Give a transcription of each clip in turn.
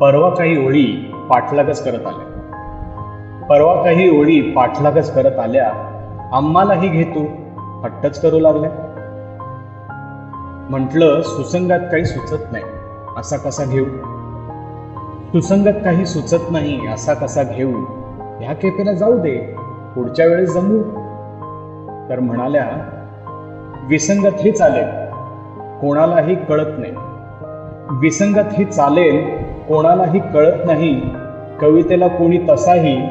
परवा काही ओळी पाठलागच करत आल्या. परवा काही ओळी पाठलागच करत आल्या आम्हालाही घेतो हट्टच करू लागल्या. म्हटलं सुसंगात काही सुचत नाही असा कसा घेऊ? सुसंगत काही सुचत नाही असा कसा घेऊ? ह्या केपेला जाऊ दे पुढच्या वेळेस जमू. तर म्हणाल्या विसंगत हे चालेल कोणालाही कळत नाही. विसंगत ही चालेल कोणालाही कळत नाही कवितेला कोणी तसाही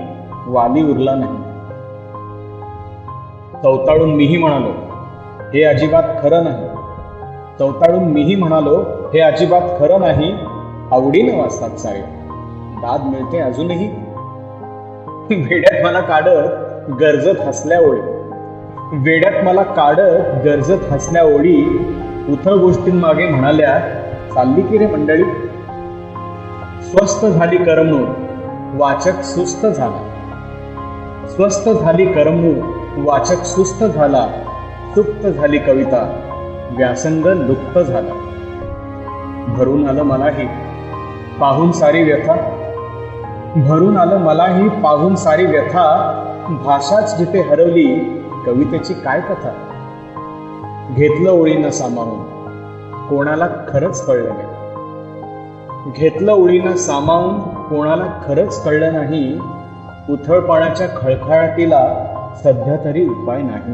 वाली उरला नाही. चौताळून मीही म्हणालो हे अजिबात खरं नाही. चौताळून मीही म्हणालो हे अजिबात खरं नाही. आवडीनं वाचतात सारे. दाद मिळते अजूनही. वेड्यात मला काढत गरजत हसल्या ओळी वेड्यात मला काढत गरजत हसल्या ओळी उथळ गोष्टींमागे म्हणाल्या चालली की रे मंडळी? स्वस्त झाली करमणूक वाचक सुस्त झाला. स्वस्त झाली करमणूक वाचक सुस्त झाला. सुप्त झाली कविता व्यासंग लुप्त झाला. भरून आलं मलाही पाहून सारी व्यथा. भरून आलं मलाही पाहून सारी व्यथा. भाषाच जिथे हरवली कवितेची काय कथा? घेतलं ओळीनं सामावून कोणाला खरंच कळलं नाही. घेतलं उडीनं सामावून कोणाला खरंच कळलं नाही उथळपणाच्या खळखळाटीला सध्या तरी उपाय नाही.